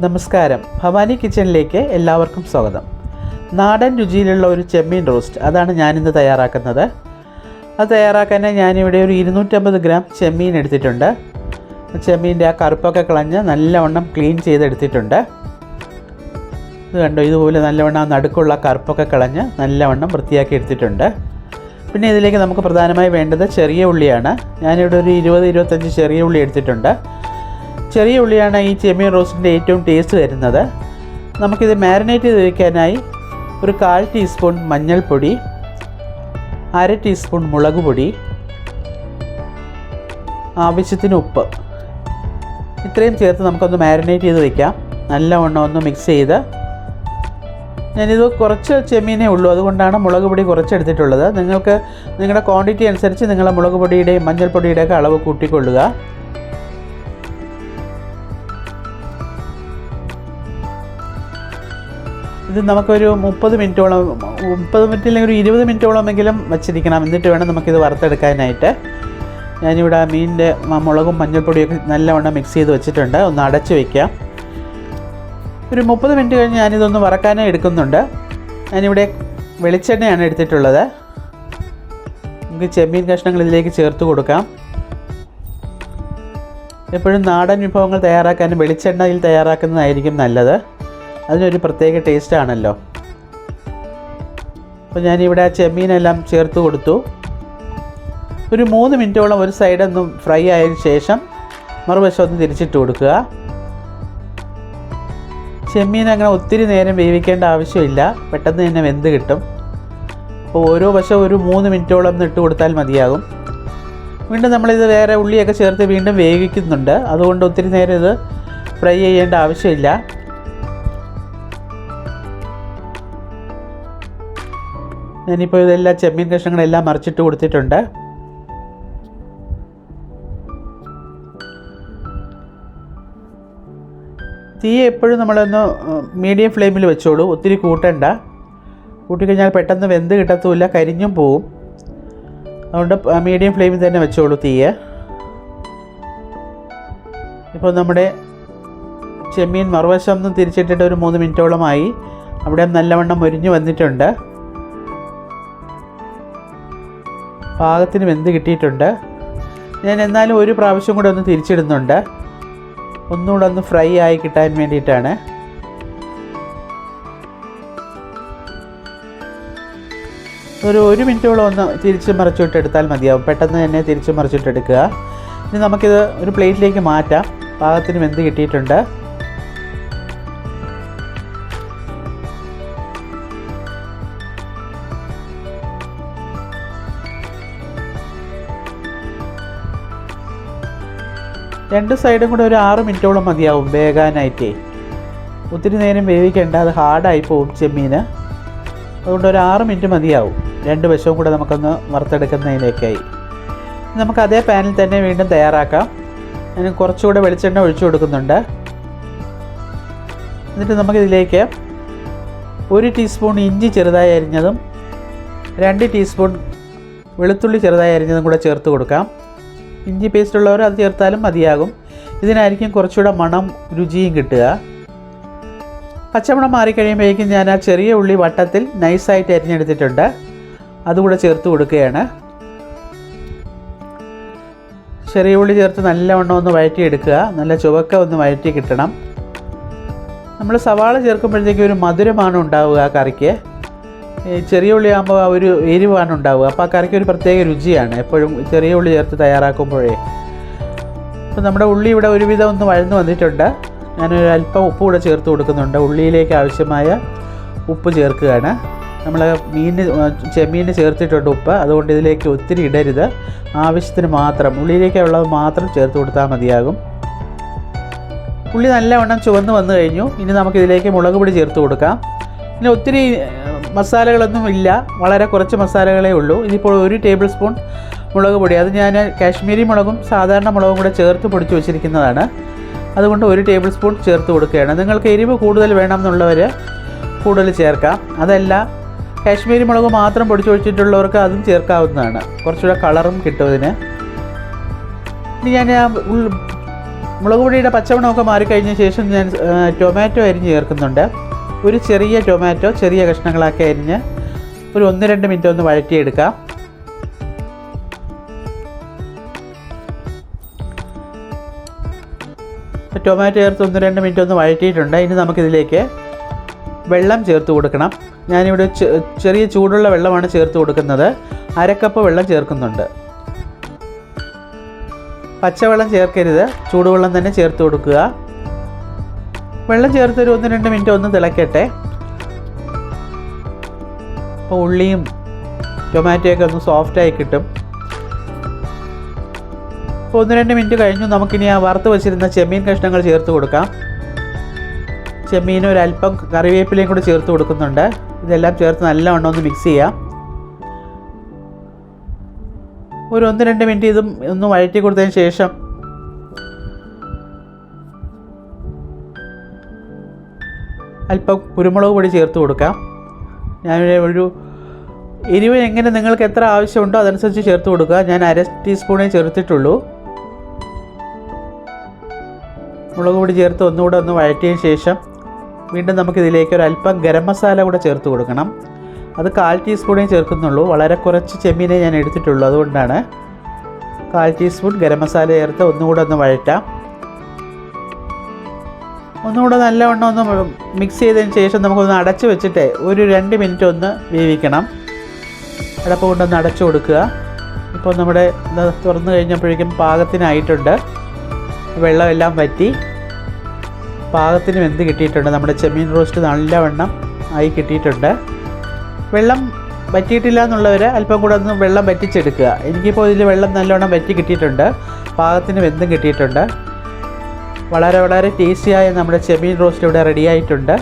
നമസ്കാരം. ഭവാനി കിച്ചണിലേക്ക് എല്ലാവർക്കും സ്വാഗതം. നാടൻ രുചിയിലുള്ള ഒരു ചെമ്മീൻ റോസ്റ്റ്. അതാണ് ഞാനിന്ന് തയ്യാറാക്കുന്നത്. അത് തയ്യാറാക്കാൻ ഞാനിവിടെ ഒരു ഇരുന്നൂറ്റമ്പത് ഗ്രാം ചെമ്മീൻ എടുത്തിട്ടുണ്ട്. ചെമ്മീന്റെ ആ കറുപ്പൊക്കെ കളഞ്ഞ് നല്ലവണ്ണം ക്ലീൻ ചെയ്തെടുത്തിട്ടുണ്ട്. ഇത് കണ്ടോ? ഇതുപോലെ നല്ലവണ്ണം ആ നടുക്കുള്ള കറുപ്പൊക്കെ കളഞ്ഞ് നല്ലവണ്ണം വൃത്തിയാക്കി എടുത്തിട്ടുണ്ട്. പിന്നെ ഇതിലേക്ക് നമുക്ക് പ്രധാനമായി വേണ്ടത് ചെറിയ ഉള്ളിയാണ്. ഞാനിവിടെ ഒരു ഇരുപത് ഇരുപത്തഞ്ച് ചെറിയ ഉള്ളി എടുത്തിട്ടുണ്ട്. ചെറിയ ഉള്ളിയാണ് ഈ ചെമ്മീൻ റോസ്റ്റിന്റെ ഏറ്റവും ടേസ്റ്റ് തരുന്നത് നമുക്കിത് മാരിനേറ്റ് ചെയ്ത് വയ്ക്കാനായി ഒരു കാൽ ടീസ്പൂൺ മഞ്ഞൾപ്പൊടി അര ടീസ്പൂൺ മുളക് പൊടി ആവശ്യത്തിന് ഉപ്പ്. ഇത്രയും ചേർത്ത് നമുക്കൊന്ന് മാരിനേറ്റ് ചെയ്ത് വയ്ക്കാം നല്ലവണ്ണം ഒന്ന് മിക്സ് ചെയ്ത് ഞാനിത് കുറച്ച് ചെമ്മീനേ ഉള്ളൂ. അതുകൊണ്ടാണ് മുളക് പൊടി കുറച്ചെടുത്തിട്ടുള്ളത്. നിങ്ങൾക്ക് നിങ്ങളുടെ ക്വാണ്ടിറ്റി അനുസരിച്ച് നിങ്ങളുടെ മുളക് പൊടിയുടെയും മഞ്ഞൾപ്പൊടിയുടെയൊക്കെ അളവ് കൂട്ടിക്കൊള്ളുക. ഇത് നമുക്കൊരു മുപ്പത് മിനിറ്റോളം മുപ്പത് മിനിറ്റ് അല്ലെങ്കിൽ ഒരു ഇരുപത് മിനിറ്റോളമെങ്കിലും വെച്ചിരിക്കണം. എന്നിട്ട് വേണം നമുക്കിത് വറുത്തെടുക്കാനായിട്ട്. ഞാനിവിടെ മീനിന്റെ മുളകും മഞ്ഞൾപ്പൊടിയൊക്കെ നല്ലവണ്ണം മിക്സ് ചെയ്ത് വെച്ചിട്ടുണ്ട്. ഒന്ന് അടച്ച് വയ്ക്കാം ഒരു മുപ്പത് മിനിറ്റ് കഴിഞ്ഞ് ഞാനിതൊന്ന് വറക്കാനായി എടുക്കുന്നുണ്ട്. ഞാനിവിടെ വെളിച്ചെണ്ണയാണ് എടുത്തിട്ടുള്ളത്. നമുക്ക് ചെമ്മീൻ കഷ്ണങ്ങൾ ഇതിലേക്ക് ചേർത്ത് കൊടുക്കാം. എപ്പോഴും നാടൻ വിഭവങ്ങൾ തയ്യാറാക്കാൻ വെളിച്ചെണ്ണയിൽ തയ്യാറാക്കുന്നതായിരിക്കും നല്ലത്. അതിനൊരു പ്രത്യേക ടേസ്റ്റ് ആണല്ലോ. അപ്പോൾ ഞാനിവിടെ ആ ചെമ്മീനെല്ലാം ചേർത്ത് കൊടുത്തു. ഒരു മൂന്ന് മിനിറ്റോളം ഒരു സൈഡൊന്നും ഫ്രൈ ആയതിനു ശേഷം മറുവശം ഒന്ന് തിരിച്ചിട്ട് കൊടുക്കുക. ചെമ്മീൻ അങ്ങനെ ഒത്തിരി നേരം വേവിക്കേണ്ട ആവശ്യമില്ല. പെട്ടെന്ന് തന്നെ വെന്ത് കിട്ടും. അപ്പോൾ ഓരോ വശം ഒരു മൂന്ന് മിനിറ്റോളം ഒന്ന് ഇട്ട് കൊടുത്താൽ മതിയാകും. വീണ്ടും നമ്മളിത് വേറെ ഉള്ളിയൊക്കെ ചേർത്ത് വീണ്ടും വേവിക്കുന്നുണ്ട്. അതുകൊണ്ട് ഒത്തിരി നേരം ഇത് ഫ്രൈ ചെയ്യേണ്ട ആവശ്യമില്ല. ഞാനിപ്പോൾ ഇതെല്ലാം ചെമ്മീൻ കഷ്ണങ്ങളെല്ലാം മറിച്ചിട്ട് കൊടുത്തിട്ടുണ്ട്. തീ എപ്പോഴും നമ്മളൊന്ന് മീഡിയം ഫ്ലെയിമിൽ വെച്ചോളൂ. ഒത്തിരി കൂട്ടണ്ട. കൂട്ടിക്കഴിഞ്ഞാൽ പെട്ടെന്ന് വെന്ത് കിട്ടത്തുമില്ല കരിഞ്ഞും പോവും. അതുകൊണ്ട് മീഡിയം ഫ്ലെയിമിൽ തന്നെ വെച്ചോളൂ തീയ്. ഇപ്പോൾ നമ്മുടെ ചെമ്മീൻ മറുവശം ഒന്നും തിരിച്ചിട്ടിട്ട് ഒരു മൂന്ന് മിനിറ്റോളമായി. അവിടെ നല്ലവണ്ണം മുരിഞ്ഞു വന്നിട്ടുണ്ട്. പാകത്തിന് വെന്ത് കിട്ടിയിട്ടുണ്ട്. ഞാൻ എന്നാലും ഒരു പ്രാവശ്യം കൂടെ ഒന്ന് തിരിച്ചിടുന്നുണ്ട്. ഒന്നുകൂടെ ഒന്ന് ഫ്രൈ ആയി കിട്ടാൻ വേണ്ടിയിട്ടാണ്. ഒരു ഒരു മിനിറ്റോളം ഒന്ന് തിരിച്ച് മറിച്ചിട്ട് എടുത്താൽ മതിയാവും. പെട്ടെന്ന് തന്നെ തിരിച്ച് മറിച്ചിട്ട് എടുക്കുക. ഇനി നമുക്കിത് ഒരു പ്ലേറ്റിലേക്ക് മാറ്റാം. പാകത്തിന് വെന്ത് കിട്ടിയിട്ടുണ്ട്. രണ്ട് സൈഡും കൂടെ ഒരു ആറ് മിനിറ്റോളം മതിയാവും വേകാനായിട്ടേ ഒത്തിരി നേരം വേവിക്കേണ്ട അത് ഹാർഡായി പോകും ചെമ്മീന്. അതുകൊണ്ട് ഒരു ആറ് മിനിറ്റ് മതിയാവും. രണ്ട് വശവും കൂടെ നമുക്കൊന്ന് വറുത്തെടുക്കുന്നതിലേക്കായി. നമുക്ക് അതേ പാനിൽ തന്നെ വീണ്ടും തയ്യാറാക്കാം. അതിന് കുറച്ചുകൂടെ വെളിച്ചെണ്ണ ഒഴിച്ചു കൊടുക്കുന്നുണ്ട്. എന്നിട്ട് നമുക്കിതിലേക്ക് ഒരു ടീസ്പൂൺ ഇഞ്ചി ചെറുതായി അരിഞ്ഞതും രണ്ട് ടീസ്പൂൺ വെളുത്തുള്ളി ചെറുതായി അരിഞ്ഞതും കൂടെ ചേർത്ത് കൊടുക്കാം. ഇഞ്ചി പേസ്റ്റ് ഉള്ളവർ അത് ചേർത്താലും മതിയാകും. ഇതിനായിരിക്കും കുറച്ചുകൂടെ മണം രുചിയും കിട്ടുക. പച്ചമണം മാറിക്കഴിയുമ്പോഴേക്കും ഞാൻ ആ ചെറിയ ഉള്ളി വട്ടത്തിൽ നൈസായിട്ട് അരിഞ്ഞെടുത്തിട്ടുണ്ട്. അതുകൂടെ ചേർത്ത് കൊടുക്കുകയാണ്. ചെറിയ ഉള്ളി ചേർത്ത് നല്ലവണ്ണം ഒന്ന് വഴറ്റിയെടുക്കുക. നല്ല ചുവക്ക ഒന്ന് വഴറ്റി കിട്ടണം. നമ്മൾ സവാള ചേർക്കുമ്പോഴത്തേക്കും ഒരു മധുരമാണ് ഉണ്ടാവുക കറിക്ക്. ചെറിയ ഉള്ളി ആകുമ്പോൾ ഒരു എരിവാണ് ഉണ്ടാവുക. അപ്പോൾ ആ കറിക്ക് ഒരു പ്രത്യേക രുചിയാണ്. എപ്പോഴും ചെറിയ ഉള്ളി ചേർത്ത് തയ്യാറാക്കുമ്പോഴേ. അപ്പോൾ നമ്മുടെ ഉള്ളി ഇവിടെ ഒരുവിധം ഒന്ന് വഴന്ന് വന്നിട്ടുണ്ട്. ഞാനൊരു അല്പം ഉപ്പ് കൂടെ ചേർത്ത് കൊടുക്കുന്നുണ്ട്. ഉള്ളിയിലേക്ക് ആവശ്യമായ ഉപ്പ് ചേർക്കുകയാണ്. നമ്മൾ മീനിന് ചെമ്മീന് ചേർത്തിട്ടുണ്ട് ഉപ്പ്. അതുകൊണ്ട് ഇതിലേക്ക് ഒത്തിരി ഇടരുത്. ആവശ്യത്തിന് മാത്രം ഉള്ളിയിലേക്കുള്ളത് മാത്രം ചേർത്ത് കൊടുത്താൽ മതിയാകും. ഉള്ളി നല്ലവണ്ണം ചുവന്ന് വന്നു കഴിഞ്ഞു. ഇനി നമുക്കിതിലേക്ക് മുളക് പൊടി ചേർത്ത് കൊടുക്കാം. പിന്നെ ഒത്തിരി മസാലകളൊന്നും ഇല്ല വളരെ കുറച്ച് മസാലകളേ ഉള്ളൂ. ഇതിപ്പോൾ ഒരു ടേബിൾ സ്പൂൺ മുളക് പൊടി. അത് ഞാൻ കാശ്മീരി മുളകും സാധാരണ മുളകും കൂടെ ചേർത്ത് പൊടിച്ച് വെച്ചിരിക്കുന്നതാണ്. അതുകൊണ്ട് ഒരു ടേബിൾ സ്പൂൺ ചേർത്ത് കൊടുക്കുകയാണ്. നിങ്ങൾക്ക് എരിവ് കൂടുതൽ വേണം എന്നുള്ളവർ കൂടുതൽ ചേർക്കാം. അതല്ല കാശ്മീരി മുളക് മാത്രം പൊടിച്ച് വെച്ചിട്ടുള്ളവർക്ക് അതും ചേർക്കാവുന്നതാണ്. കുറച്ചുകൂടെ കളറും കിട്ടും ഇതിന് ഇനി ഞാൻ മുളക് പൊടിയുടെ പച്ചമണമൊക്കെ മാറിക്കഴിഞ്ഞ ശേഷം ഞാൻ ടൊമാറ്റോ അരിഞ്ഞ് ചേർക്കുന്നുണ്ട്. ഒരു ചെറിയ ടൊമാറ്റോ ചെറിയ കഷ്ണങ്ങളാക്കി അരിഞ്ഞ് ഒരു ഒന്ന് രണ്ട് മിനിറ്റ് ഒന്ന് വഴറ്റിയെടുക്കാം. ടൊമാറ്റോ ചേർത്ത് ഒന്ന് രണ്ട് മിനിറ്റ് ഒന്ന് വഴറ്റിയിട്ടുണ്ട്. ഇനി നമുക്കിതിലേക്ക് വെള്ളം ചേർത്ത് കൊടുക്കണം. ഞാനിവിടെ ചെറിയ ചൂടുള്ള വെള്ളമാണ് ചേർത്ത് കൊടുക്കുന്നത്. അരക്കപ്പ് വെള്ളം ചേർക്കുന്നുണ്ട്. പച്ചവെള്ളം ചേർക്കരുത്. ചൂടുവെള്ളം തന്നെ ചേർത്ത് കൊടുക്കുക. വെള്ളം ചേർത്തൊരു ഒന്ന് രണ്ട് മിനിറ്റ് ഒന്ന് തിളക്കട്ടെ. അപ്പോൾ ഉള്ളിയും ടൊമാറ്റോയൊക്കെ ഒന്ന് സോഫ്റ്റായി കിട്ടും. അപ്പോൾ ഒന്ന് രണ്ട് മിനിറ്റ് കഴിഞ്ഞു. നമുക്കിനി ആ വറുത്ത് വെച്ചിരുന്ന ചെമ്മീൻ കഷ്ണങ്ങൾ ചേർത്ത് കൊടുക്കാം. ചെമ്മീൻ ഒരല്പം കറിവേപ്പിലയും കൂടി ചേർത്ത് കൊടുക്കുന്നുണ്ട്. ഇതെല്ലാം ചേർത്ത് നല്ലവണ്ണം ഒന്ന് മിക്സ് ചെയ്യാം. ഒരു ഒന്ന് രണ്ട് മിനിറ്റ് ഇതും ഒന്ന് വഴറ്റി കൊടുത്തതിന് ശേഷം അല്പം കുരുമുളക് പൊടി ചേർത്ത് കൊടുക്കാം. ഞാൻ ഒരു എരിവ് എങ്ങനെ നിങ്ങൾക്ക് എത്ര ആവശ്യമുണ്ടോ അതനുസരിച്ച് ചേർത്ത് കൊടുക്കുക. ഞാൻ അര ടീസ്പൂണേ ചേർത്തിട്ടുള്ളൂ. മുളക് പൊടി ചേർത്ത് ഒന്നുകൂടെ ഒന്ന് വഴറ്റിയതിന് ശേഷം വീണ്ടും നമുക്കിതിലേക്ക് ഒരു അല്പം ഗരം മസാല കൂടെ ചേർത്ത് കൊടുക്കണം. അത് കാൽ ടീസ്പൂണേ ചേർക്കുന്നുള്ളൂ. വളരെ കുറച്ച് ചെമ്മീനെ ഞാൻ എടുത്തിട്ടുള്ളൂ. അതുകൊണ്ടാണ് കാൽ ടീസ്പൂൺ ഗരം മസാല ചേർത്ത് ഒന്നുകൂടെ ഒന്ന് വഴറ്റാം. ഒന്നുകൂടെ നല്ലവണ്ണം ഒന്ന് മിക്സ് ചെയ്തതിന് ശേഷം നമുക്കൊന്ന് അടച്ച് വെച്ചിട്ട് ഒരു രണ്ട് മിനിറ്റ് ഒന്ന് വേവിക്കണം. അടപ്പ് കൊണ്ടൊന്ന് അടച്ചു കൊടുക്കുക. ഇപ്പോൾ നമ്മുടെ തുറന്നു കഴിഞ്ഞപ്പോഴേക്കും പാകത്തിനായിട്ടുണ്ട്. വെള്ളമെല്ലാം വറ്റി. പാകത്തിന് വെന്ത് കിട്ടിയിട്ടുണ്ട്. നമ്മുടെ ചെമ്മീൻ റോസ്റ്റ് നല്ലവണ്ണം ആയി കിട്ടിയിട്ടുണ്ട്. വെള്ളം വറ്റിയിട്ടില്ല എന്നുള്ളവർ അല്പം കൂടെ ഒന്ന് വെള്ളം വറ്റിച്ചെടുക്കുക. എനിക്കിപ്പോൾ ഇതിൽ വെള്ളം നല്ലവണ്ണം വറ്റി കിട്ടിയിട്ടുണ്ട്. പാകത്തിന് വെന്തും കിട്ടിയിട്ടുണ്ട്. വളരെ വളരെ ടേസ്റ്റിയായ നമ്മുടെ ചെമ്മീൻ റോസ്റ്റ് ഇവിടെ റെഡി ആയിട്ടുണ്ട്.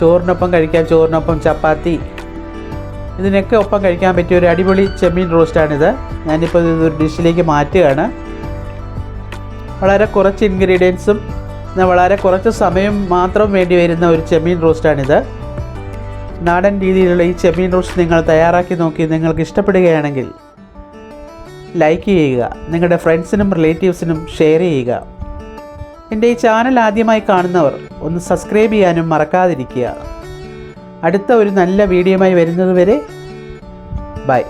ചോറിനൊപ്പം കഴിക്കാൻ ചോറിനൊപ്പം ചപ്പാത്തി. ഇതിനൊക്കെ ഒപ്പം കഴിക്കാൻ പറ്റിയ ഒരു അടിപൊളി ചെമ്മീൻ റോസ്റ്റാണിത് ഞാനിപ്പോൾ ഇതൊരു ഡിഷിലേക്ക് മാറ്റുകയാണ്. വളരെ കുറച്ച് ഇൻഗ്രീഡിയൻസും വളരെ കുറച്ച് സമയം മാത്രം വേണ്ടി വരുന്ന ഒരു ചെമ്മീൻ റോസ്റ്റാണിത് നാടൻ രീതിയിലുള്ള ഈ ചെമ്മീൻ റോസ്റ്റ് നിങ്ങൾ തയ്യാറാക്കി നോക്കി നിങ്ങൾക്ക് ഇഷ്ടപ്പെടുകയാണെങ്കിൽ ലൈക്ക് ചെയ്യുക. നിങ്ങളുടെ ഫ്രണ്ട്സിനും റിലേറ്റീവ്സിനും ഷെയർ ചെയ്യുക. എന്റെ ഈ ചാനൽ ആദ്യമായി കാണുന്നവർ ഒന്ന് സബ്സ്ക്രൈബ് ചെയ്യാനും മറക്കാതിരിക്കുക. അടുത്ത ഒരു നല്ല വീഡിയോയുമായി വരുന്നതുവരെ ബൈ